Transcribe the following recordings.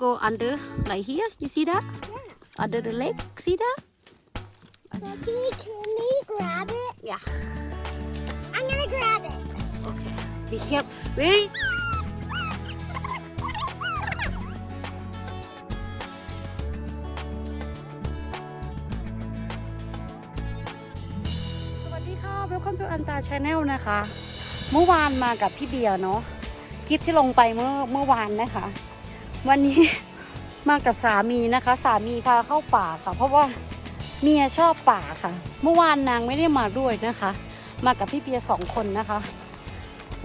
go under like here. You see that? Under the leg. See that? So can you, can you grab it? Yeah. I'm gonna grab it. Okay. Be careful. Ready? สวัสดีค่ะ Welcome to อันตา Channel นะคะ เมื่อวานมากับพี่เบียร์เนาะ คลิปที่ลงไปเมื่อเมื่อวานนะคะ วันนี้มากับสามีนะคะ สามีพาเข้าป่าค่ะ เพราะว่าเมียชอบป่าค่ะ เมื่อวานนางไม่ได้มาด้วยนะคะ มากับพี่เบียสองคนนะคะ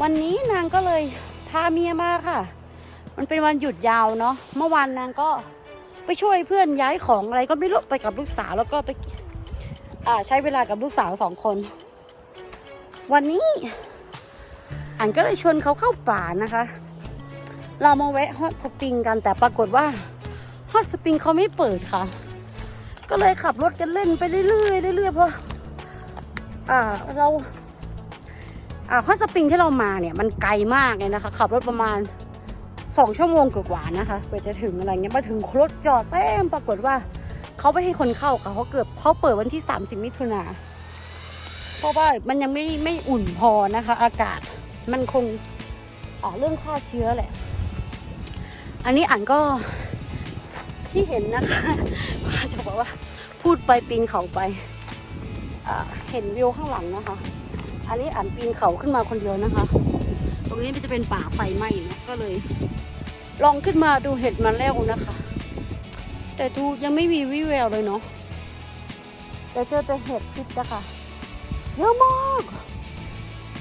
วันนี้นางก็เลยพาเมียมาค่ะ มันเป็นวันหยุดยาวเนาะเมื่อวานนางก็ไปช่วยเพื่อนย้ายของอะไรก็ไม่รู้ไปกับลูกสาวแล้วก็ไปใช้เวลากับลูกสาวสองคน วันนี้อันก็เลยชวนเขาเข้าป่านะคะ เรามาแวะฮอตสปริงกันแต่ปรากฏว่าฮอตสปริงเขาไม่เปิดค่ะ ก็เลยขับรถกันเล่นไปเรื่อยๆเรื่อยๆเพราะอ่าเราอ่าฮอตสปริงที่เรามาเนี่ยมันไกลมากเลยนะคะ ขับรถประมาณสองชั่วโมงกว่าๆนะคะกว่าจะถึงอะไรเงี้ยมาถึงรถจอดเต็มปรากฏว่าเขาไม่ให้คนเข้าค่ะเขาเกิดเขาเปิดวันที่ 30 มิถุนาเพราะว่ามันยังไม่ไม่อุ่นพอนะคะ อากาศมันคงอ่าเรื่องฆ่าเชื้อแหละ อันนี้อ่านก็ที่เห็นนะคะจะบอกว่าพูดไปปีนเขาไปเห็นวิวข้างหลังนะคะ อันนี้อ่านปีนเขาขึ้นมาคนเดียวนะคะ ตรงนี้มันจะเป็นป่าไฟไหม้นะก็เลย ลองขึ้นมาดูเห็ดมาแล้วนะคะ แต่ดูยังไม่มีวิแววเลยเนาะแต่เจอแต่เห็ดพิษนะคะเยอะมาก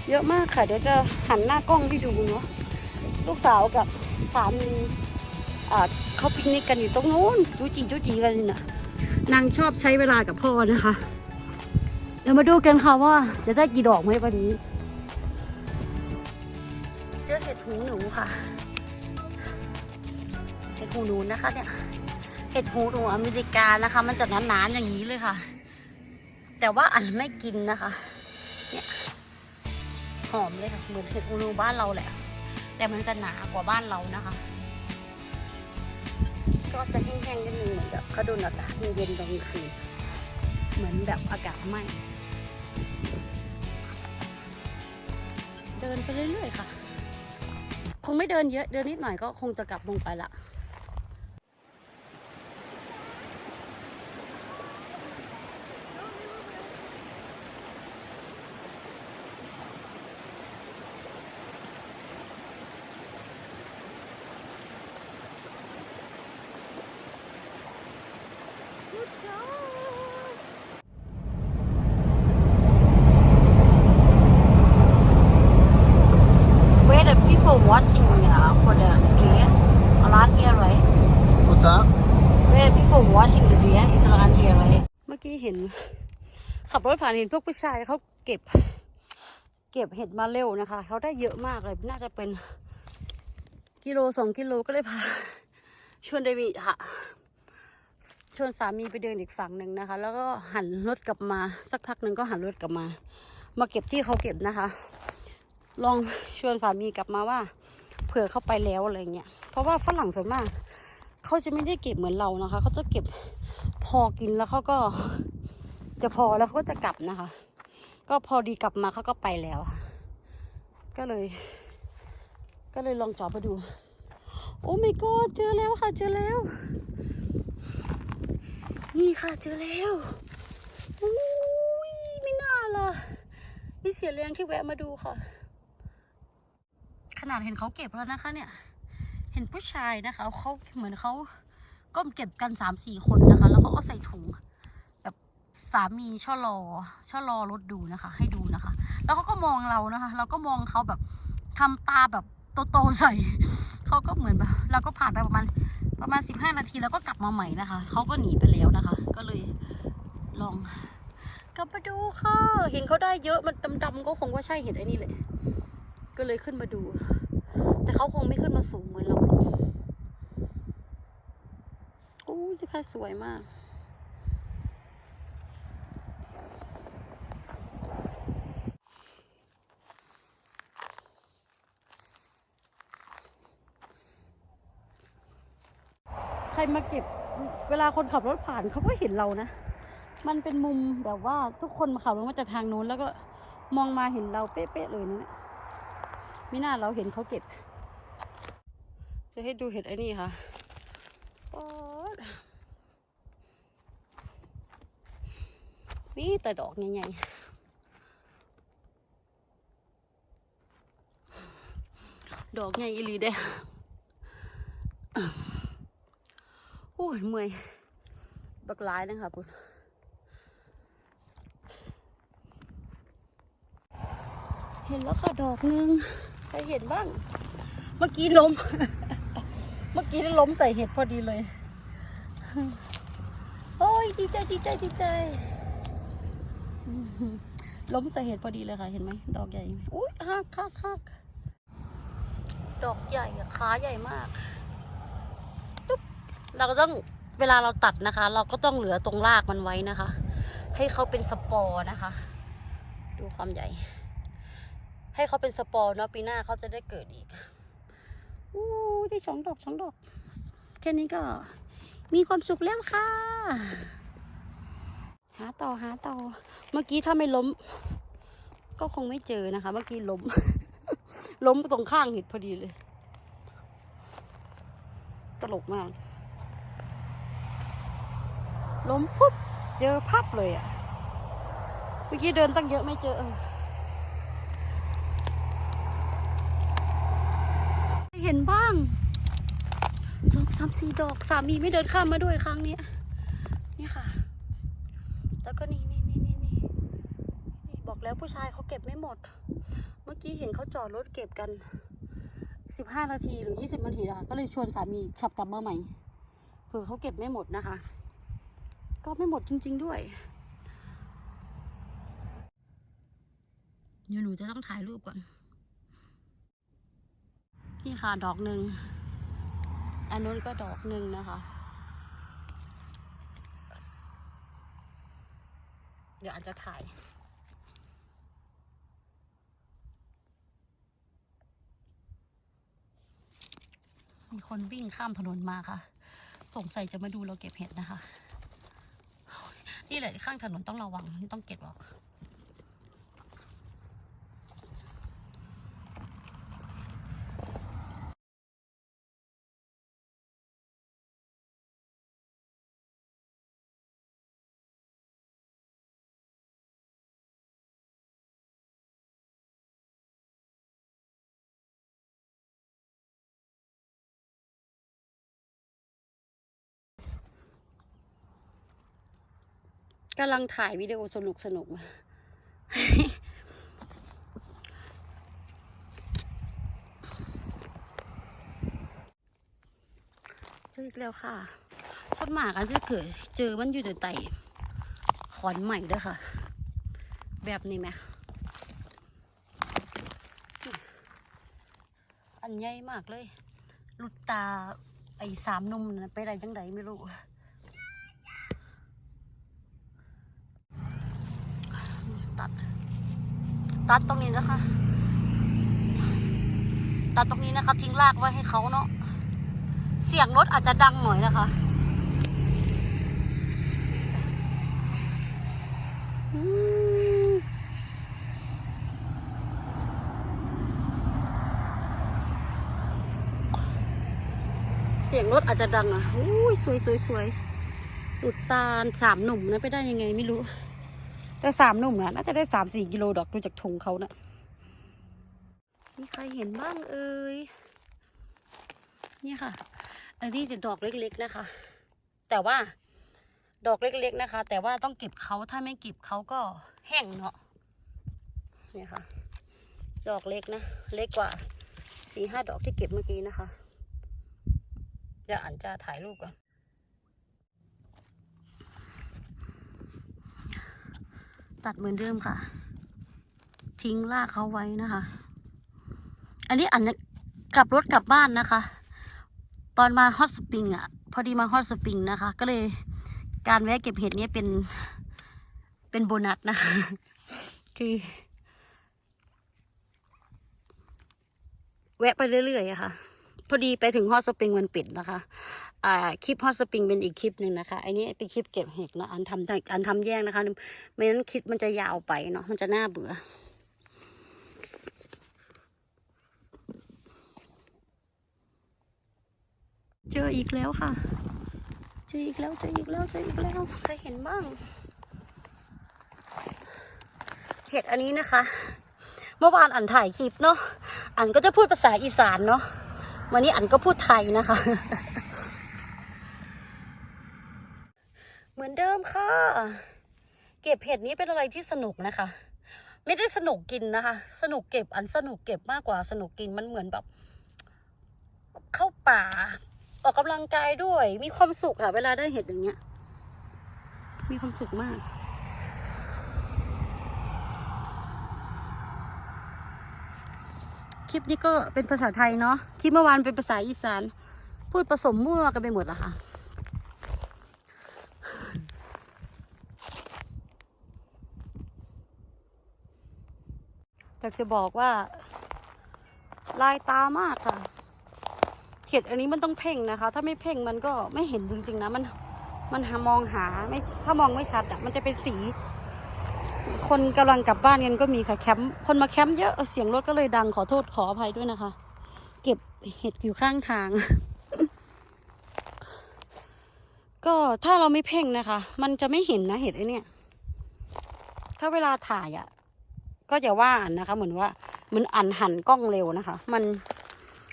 เยอะมากค่ะ เดี๋ยวจะหันหน้ากล้องให้ดูเนาะลูกสาวกับสามี เขาปิกนิกกันอยู่ตรงนู้นจูจีจูจีกันนี่นะนางชอบใช้เวลากับพ่อนะคะ เดี๋ยวมาดูกันค่ะว่าจะได้กี่ดอกไหมวันนี้ เจอเห็ดหูหนูค่ะ เห็ดหูหนูนะคะเนี่ย เห็ดหูหนูอเมริกานะคะ มันจะหนาๆอย่างนี้เลยค่ะ แต่ว่าอันไม่กินนะคะ เนี่ยหอมเลยค่ะเหมือนเห็ดหูหนูบ้านเราแหละ แต่มันจะหนากว่าบ้านเรานะคะ ก็จะแห้งๆนิดนึงเหมือนแบบเขาโดนอากาศเย็นๆตอนกลางคืนเหมือนแบบอากาศไหม้เดินไปเรื่อยๆค่ะ คงไม่เดินเยอะเดินนิดหน่อยก็คงจะกลับลงไปละ Good job. Where the people watching uh, for the deer around here right What's that? Where the people watching the deer is around here right เมื่อกี้เห็น ขับรถผ่านเห็นพวกผู้ชายเขาเก็บ เก็บเห็ดมาเร็วนะคะ เขาได้เยอะมากเลย น่าจะเป็นกิโลสองกิโลก็เลยพาชวนเดวิดค่ะชวนสามีไปเดินอีกฝั่งหนึ่งนะคะ แล้วก็หันรถกลับมา สักพักหนึ่งก็หันรถกลับมา มาเก็บที่เขาเก็บนะคะ ลองชวนสามีกลับมาว่า เผื่อเข้าไปแล้วอะไรเงี้ยเพราะว่าฝรั่งส่วนมากเขาจะไม่ได้เก็บเหมือนเรานะคะ เขาจะเก็บพอกินแล้วเขาก็ จะพอแล้วเขาก็จะกลับนะคะ ก็พอดีกลับมาเขาก็ไปแล้ว ก็เลย ก็เลยลองจอดไปดู โอ้ my god เจอแล้วค่ะ เจอแล้ว นี่ค่ะเจอแล้วอุ้ยไม่น่าล่ะไม่เสียแรงที่แวะมาดูค่ะ ขนาดเห็นเขาเก็บแล้วนะคะ เนี่ย เห็นผู้ชายนะคะเขาเหมือนเขาก้มเก็บกันสามสี่คนนะคะ แล้วเขาก็ใส่ถุง สามีชะลอชะลอรถดูนะคะ ให้ดูนะคะ แล้วเขาก็มองเรานะคะ เราก็มองเขาแบบทำตาแบบโตๆใส่เขาก็เหมือนแบบเราก็ผ่านไปประมาณประมาณสิบห้านาทีแล้วก็กลับมาใหม่นะคะเขาก็หนีไปแล้วนะคะ ก็เลยลอง กลับมาดูค่ะ เห็นเขาได้เยอะมันดำๆก็คงว่าใช่เห็นไอ้นี่แหละก็เลยขึ้นมาดู แต่เขาคงไม่ขึ้นมาสูงเหมือนเราโอ้ยค่ะสวยมาก มาเก็บเวลาคนขับรถผ่านเขาก็เห็นเรานะ มันเป็นมุมแบบว่าทุกคนมาขับรถมาจากทางนู้น แล้วก็มองมาเห็นเราเป๊ะๆเลยนะเนี่ยไม่น่าเราเห็นเขาเก็บ จะให้ดูเห็ดไอ้นี่ค่ะป๊อดมีแต่ดอกใหญ่ๆ ดอกใหญ่อีหลีเด้ โอ้ยเมื่อยบักหลายนะคะคุณเห็นแล้วค่ะดอกหนึงใครเห็นบ้าง เมื่อกี้ล้ม เมื่อกี้ล้มใส่เห็ดพอดีเลย โอ้ยดีใจดีใจดีใจล้มใส่เห็ดพอดีเลยค่ะ เห็นไหมดอกใหญ่อุ้ยฮักฮักฮักดอกใหญ่อะขาใหญ่มาก เราก็ต้องเวลาเราตัดนะคะ เราก็ต้องเหลือตรงรากมันไว้นะคะ ให้เขาเป็นสปอร์นะคะ ดูความใหญ่ ให้เขาเป็นสปอร์เนาะปีหน้าเขาจะได้เกิดอีกอู้ได้สองดอกสองดอก แค่นี้ก็มีความสุขแล้วค่ะ หาต่อหาต่อ เมื่อกี้ถ้าไม่ล้ม ก็คงไม่เจอนะคะ เมื่อกี้ล้ม ล้มตรงข้างเห็ดพอดีเลย ตลกมาก ล้มปุ๊บ เจอพับเลยอะ่ะ เมื่อกี้เดินตั้งเยอะไม่เจอ เห็นบ้างสองสามสี่ดอกสามีไม่เดินข้ามมาด้วยครั้งนี้นี่ค่ะ แล้วก็นี่นี่นี่นี่นี่นี่บอกแล้วผู้ชายเขาเก็บไม่หมด เมื่อกี้เห็นเขาจอดรถเก็บกันสิบห้านาทีหรือยี่สิบนาทีอะก็เลยชวนสามีขับกลับมาใหม่เผื่อเขาเก็บไม่หมดนะคะ ก็ไม่หมดจริง ๆด้วยเดี๋ยวหนูจะต้องถ่ายรูปก่อน นี่ค่ะดอกหนึ่ง อันนู้นก็ดอกหนึ่งนะคะ เดี๋ยวอันจะถ่ายมีคนวิ่งข้ามถนนมาค่ะ สงสัยจะมาดูเราเก็บเห็ดนะคะ นี่แหละข้างถนนต้องระวังต้องเก็บออก กำลังถ่ายวิดีโอสนุกสนุกมาเจออีกแล้วค่ะชดหมากอันที่เกิดเจอมันอยู่แต่ไตขอนใหม่ด้วยค่ะ แบบนี้ไหมอันใหญ่มากเลยลุดตาไอ้สามนุ่มนะไปไรจังไดไม่รู้ ตัด ตัดตรงนี้นะคะ ตัดตรงนี้นะคะ ทิ้งรากไว้ให้เขาเนาะ เสียงรถอาจจะดังหน่อยนะคะเสียงรถอาจจะดังอะอุ้ยสวยสวยสวยหลุดตาสามหนุ่มนะไปได้ยังไงไม่รู้ แต่สามหนุ่มนะน่าจะได้สามสี่กิโลดอกดูจากถุงเขานะมีใครเห็นบ้างเอ่ยนี่ค่ะ อันนี้จะดอกเล็กๆนะคะ แต่ว่าดอกเล็กๆนะคะ แต่ว่าต้องเก็บเขาถ้าไม่เก็บเขาก็แห้งเนาะเนี่ยค่ะ ดอกเล็กนะ เล็กกว่าสี่ห้าดอกที่เก็บเมื่อกี้นะคะเดี๋ยวอันจะถ่ายรูปก่อน ตัดเหมือนเดิมค่ะ ทิ้งรากเขาไว้นะคะ อันนี้อันกลับรถกลับบ้านนะคะ ตอนมาฮอตสปริงอะ พอดีมาฮอตสปริงนะคะ ก็เลยการแวะเก็บเห็ดนี้เป็นเป็นโบนัสนะคะคือแวะไปเรื่อยๆอะค่ะ พอดีไปถึงฮอตสปริงมันปิดนะคะ อ่าคลิปฮอตสปริงเป็นอีกคลิปหนึ่งนะคะอันนี้เป็นคลิปเก็บเห็ดเนาะอันทำอันทำแยกนะคะไม่งั้นคลิปมันจะยาวไปเนาะมันจะน่าเบื่อเจออีกแล้วค่ะ เจออีกแล้ว เจออีกแล้ว เจออีกแล้ว ใครเห็นบ้าง เห็ดอันนี้นะคะ เมื่อวานอันถ่ายคลิปเนาะ อันก็จะพูดภาษาอีสานเนาะ วันนี้อันก็พูดไทยนะคะ เห มือนเดิมค่ะ เก็บเห็ดนี้เป็นอะไรที่สนุกนะคะ ไม่ได้สนุกกินนะคะ สนุกเก็บอันสนุกเก็บมากกว่าสนุกกินมันเหมือนแบบ เข้าป่า ออกกำลังกายด้วย มีความสุขค่ะ เวลาได้เห็ดอย่างเงี้ย มีความสุขมากคลิปนี้ก็เป็นภาษาไทยเนาะคลิปเมื่อวานเป็นภาษาอีสาน พูดผสมมั่วกันไปหมดอะค่ะ อยากจะบอกว่า ลายตามากค่ะ เห็ดอันนี้มันต้องเพ่งนะคะ ถ้าไม่เพ่งมันก็ไม่เห็นจริงๆนะ มัน มันหามองหาไม่ถ้ามองไม่ชัดอะ มันจะเป็นสี คนกำลังกลับบ้านกันก็มีค่ะแคมป์คนมาแคมป์เยอะเสียงรถก็เลยดังขอโทษขออภัยด้วยนะคะ เก็บเห็ดอยู่ข้างทาง ก็ถ้าเราไม่เพ่งนะคะ มันจะไม่เห็นนะเห็ดไอเนี่ยถ้าเวลาถ่ายอะ่ะ ก็อย่าว่าอันนะคะ เหมือนว่ามือนอันหันกล้องเร็วนะคะ มัน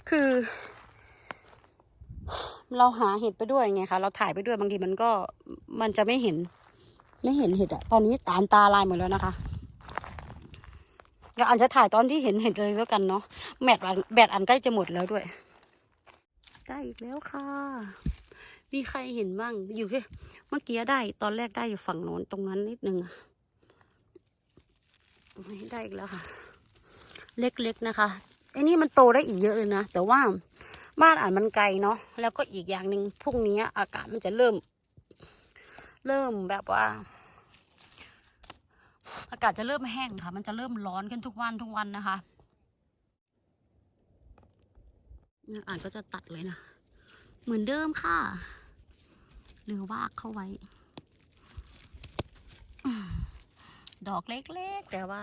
คือ เราหาเห็ดไปด้วยไงคะเราถ่ายไปด้วยบางทีมันก็มันจะไม่เห็น ไม่เห็นเห็ดอะตอนนี้ตาตาลายหมดแล้วนะคะก็อันจะถ่ายตอนที่เห็นเห็ดเลยแล้วกันเนาะแบตแบตอันใกล้จะหมดแล้วด้วยได้อีกแล้วค่ะ มีใครเห็นบ้างอยู่แค่เมื่อกี้ได้ตอนแรกได้อยู่ฝั่งโน้นตรงนั้นนิดนึงอะ ได้อีกแล้วค่ะ เล็กๆนะคะไอ้นี่มันโตได้อีกเยอะเลยนะ แต่ว่าบ้านอ่านมันไกลเนาะแล้วก็อีกอย่างหนึ่งพรุ่งนี้อากาศมันจะเริ่ม เริ่มแบบว่า อากาศจะเริ่มแห้งค่ะ มันจะเริ่มร้อนกันทุกวันทุกวันนะคะอ่านก็จะตัดเลยนะ เหมือนเดิมค่ะ หรือวากเข้าไว้ ดอกเล็กๆ แต่ว่า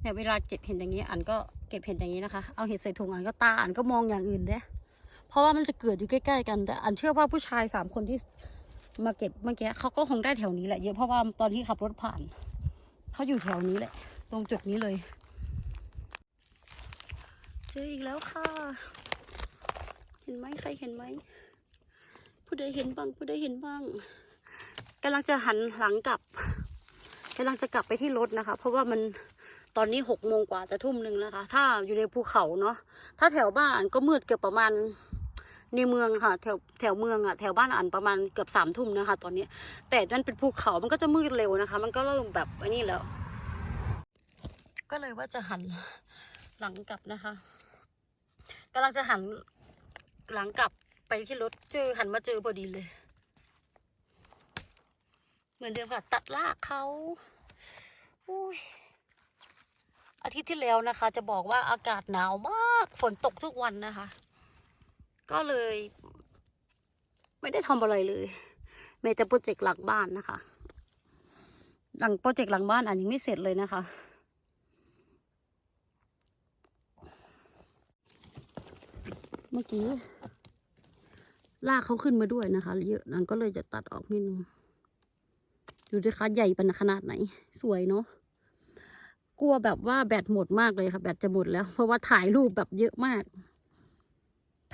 เนี่ยเวลาเก็บเห็ดอย่างนี้ อันก็เก็บเห็ดอย่างนี้นะคะ เอาเห็ดใส่ถุงอันก็ตาอันก็มองอย่างอื่นเด้เพราะว่ามันจะเกิดอยู่ใกล้ ๆ กัน แต่อันเชื่อว่าผู้ชายสามคนที่มาเก็บเมื่อกี้เขาก็คงได้แถวนี้แหละเยอะเพราะว่าตอนที่ขับรถผ่านเขาอยู่แถวนี้แหละ ตรงจุดนี้เลย เจออีกแล้วค่ะ เห็นไหมใครเห็นไหม ผู้ใดเห็นบ้างผู้ใดเห็นบ้างกำลังจะหันหลังกลับกำลังจะกลับไปที่รถนะคะ เพราะว่ามันตอนนี้หกโมงกว่าจะทุ่มหนึ่งแล้วค่ะถ้าอยู่ในภูเขาเนาะถ้าแถวบ้านก็มืดเกือบประมาณในเมืองค่ะ แถวแถวเมืองอะแถวบ้านอันประมาณเกือบสามทุ่มนะคะ ตอนนี้ แต่นั่นเป็นภูเขามันก็จะมืดเร็วนะคะ มันก็เริ่มแบบอันนี้แล้ว ก็เลยว่าจะหันหลังกลับนะคะกำลังจะหันหลังกลับ ที่รถเจอหันมาเจอพอดีเลย เหมือนเดิมค่ะ ตัดลากเขาอุ้ยอาทิตย์ที่แล้วนะคะ จะบอกว่าอากาศหนาวมาก ฝนตกทุกวันนะคะ ก็เลย ไม่ได้ทำอะไรเลยเมแต่โปรเจกต์หลังบ้านนะคะ หลังโปรเจกต์หลังบ้านอันยังไม่เสร็จเลยนะคะเมื่อกี้ ลากเขาขึ้นมาด้วยนะคะ เยอะนั้นก็เลยจะตัดออกนิดนึงดูดิคะใหญ่เป็นขนาดไหน สวยเนาะกลัวแบบว่าแบตหมดมากเลยค่ะ แบตจะหมดแล้ว เพราะว่าถ่ายรูปแบบเยอะมาก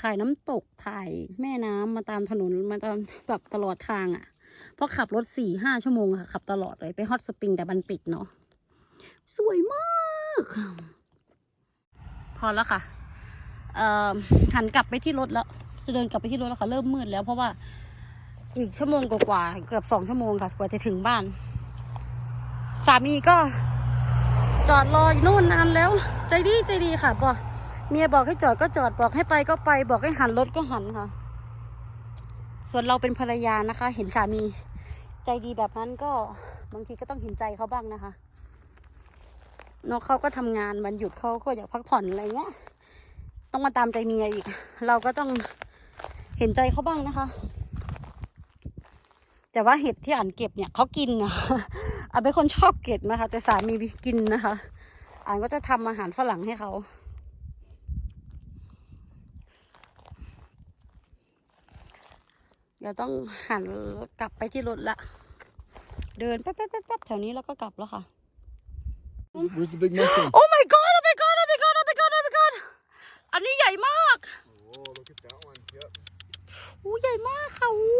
ถ่ายน้ำตกถ่ายแม่น้ำมาตามถนนมาตามแบบตลอดทางอะ่ะเพราะขับรถสี่ห้าชั่วโมงค่ะ ขับตลอดเลยไปฮอตสปริงแต่มันปิดเนาะสวยมาก พอแล้วค่ะ เอ่อหันกลับไปที่รถแล้ว จะเดินกลับไปที่รถแล้วค่ะเริ่มมืดแล้วเพราะว่าอีกชั่วโมงกว่าๆเกือบสองชั่วโมงค่ะกว่าจะถึงบ้าน สามีก็จอดรออยู่นู่นนานแล้ว ใจดีใจดีค่ะบอกเมียบอกให้จอดก็จอดบอกให้ไปก็ไป บอกให้หันรถก็หันค่ะ ส่วนเราเป็นภรรยานะคะ เห็นสามี ใจดีแบบนั้นก็บางทีก็ต้องเห็นใจเขาบ้างนะคะนกเขาก็ทำงานวันหยุดเขาก็อยากพักผ่อนอะไรเงี้ย ต้องมาตามใจเมียอีก เราก็ต้อง เห็นใจเขาบ้างนะคะ แต่ว่าเห็ดที่อ่านเก็บเนี่ยเขากินนะอ่านเป็นคนชอบเก็บนะคะ แต่สามีกินนะคะ อ่านก็จะทำอาหารฝรั่งให้เขาเดี๋ยวต้องหันรถกลับไปที่รถละ เดินแป๊บแป๊บแป๊บแป๊บแถวนี้แล้วก็กลับแล้วค่ะ Where's the big mushroom? Oh my god oh my god oh my god oh my god oh my god อันนี้ใหญ่มาก Oh, look at that one. Yep. อู้ใหญ่มากค่ะอู้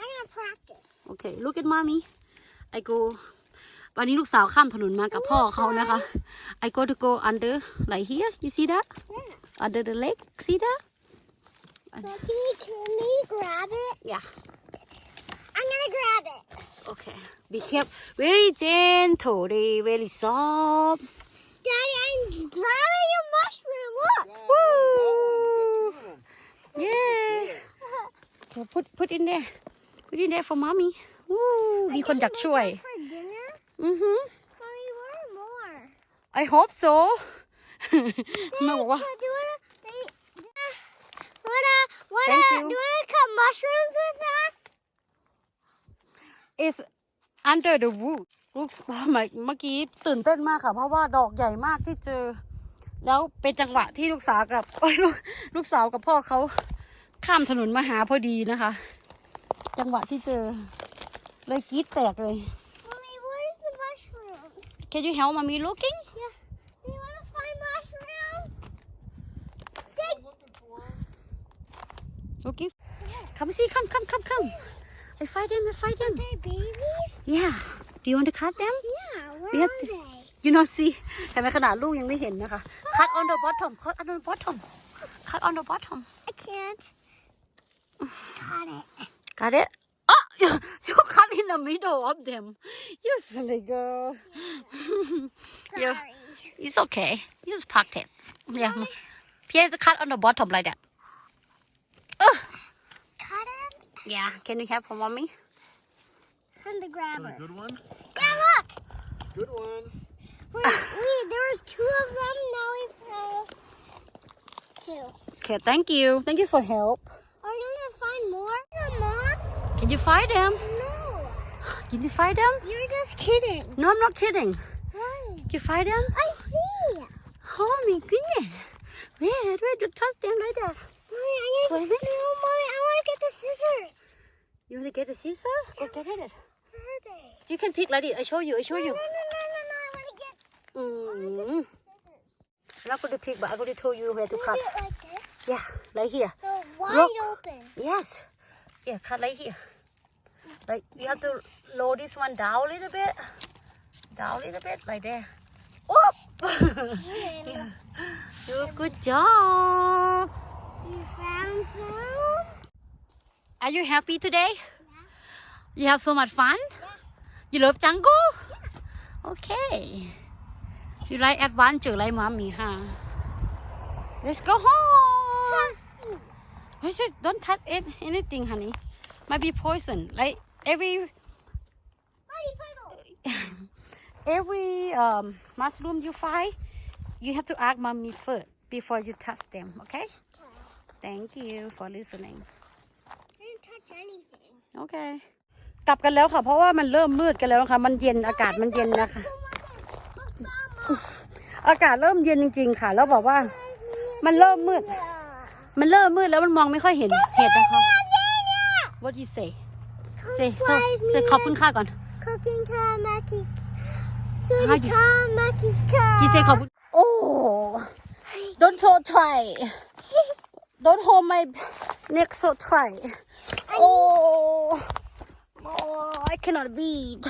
I'm gonna practice. โอเค look at mommy I go วันนี้ลูกสาวข้ามถนนมากับพ่อเขานะคะ I go to go under like here you see that Yeah. under the lake. see that So can we can we grab it? yeah I'm gonna grab it. okay be careful very gentle very soft Daddy, I'm grabbing a mushroom. Look. yeah okay put put in there put in there for mommy วู้มีคนอยากช่วย For dinner? อือหือ Mommy, where are more? I hope so แม่บอกว่า So do you wanna, uh, wanna, wanna, Thank you. do you wanna cut mushrooms with us? is under the wood ลูกเมื่อกี้ตื่นเต้นมากค่ะ เพราะว่าดอกใหญ่มากที่เจอ แล้วเป็นจังหวะที่ลูกสาวกับเอ้ยลูกลูกสาวกับพ่อเขาข้ามถนนมาหาพอดีนะคะ จังหวะที่เจอ เลยกรีดแตกเลย Mommy, where's the mushrooms? Can you help mommy looking Yeah. Do you wanna find mushrooms? I'm looking for 'em. looking come see come come come come I find them I find them They babies? yeah do you want to cut them Yeah, where We have are to- they? you know see เห็นไหมขนาดลูกยังไม่เห็นนะคะ cut on the bottom cut on the bottom cut on the bottom I can't. Got it. Got it? Oh, you, you cut in the middle of them. You silly girl. Yeah. Sorry. It's okay. You just packed it. Yeah. Here's the cut on the bottom like that. Cut it Yeah. Can you help for mommy? And the Is that grabber. a good one? Yeah, look. Good one. Wait, wait, there was two of them. Now we found two. Okay, thank you. Thank you for help. Are you gonna find more? Mom? Can you find them? No. Can you find them? You're just kidding. No, I'm not kidding. Why? Can you find them? I see. Oh my goodness. Where? Where to touch them like that? Mommy, I need Wait a to no, Mommy, I want to get the scissors. You want to get a scissor? Go get it. Where are they? You can pick like this. I show you. I show you. no, no, no, no, no. I want to get. Mm. I'm not going to pick, but I'm going to tell you where to Can cut. It like this? Yeah, right here. So wide Look. open. Yes. Yeah, cut right here. Like you have to lower this one down a little bit. Down a little bit, like there. Oh! Yeah. you good job. You found some? Are you happy today? You have so much fun? You love jungle? Okay. You like adventure like mommy, huh? Let's go home. I said, don't touch it, anything, honey. Might be poison. Like every every um, mushroom you find, you have to ask mommy first before you touch them, okay? Thank you for listening. I didn't touch anything. Okay. กลับกันแล้วค่ะ เพราะว่ามันเริ่มมืดกันแล้วนะคะ มันเย็นอากาศมันเย็นนะคะ อากาศเริ่มเย็นจริง ๆ ค่ะ แล้วบอกว่า มันเริ่มมืด มันเริ่มมืดแล้วมันมองไม่ค่อยเห็นเห็ดนะคะ What do you say say so say ขอบคุณค่ะก่อน Cooking tamaki. How Sweetie you- tamaki. จีเซขอบคุณโอ้ don't so try don't hold my neck so try oh oh I cannot breathe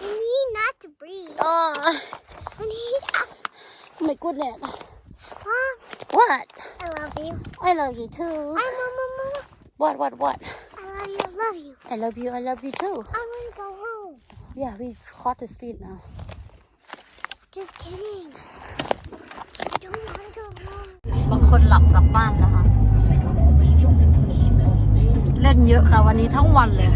I need not to breathe. oh I need. my goodness Mom, what I love you. I love you too I mama, mama. what what what I love you. Love you. I love you I love you too I want to go home. yeah we cross the street now Just kidding. I don't want to go home. บางคนหลับกลับบ้านนะคะ เล่นเยอะค่ะวันนี้ทั้งวันเลย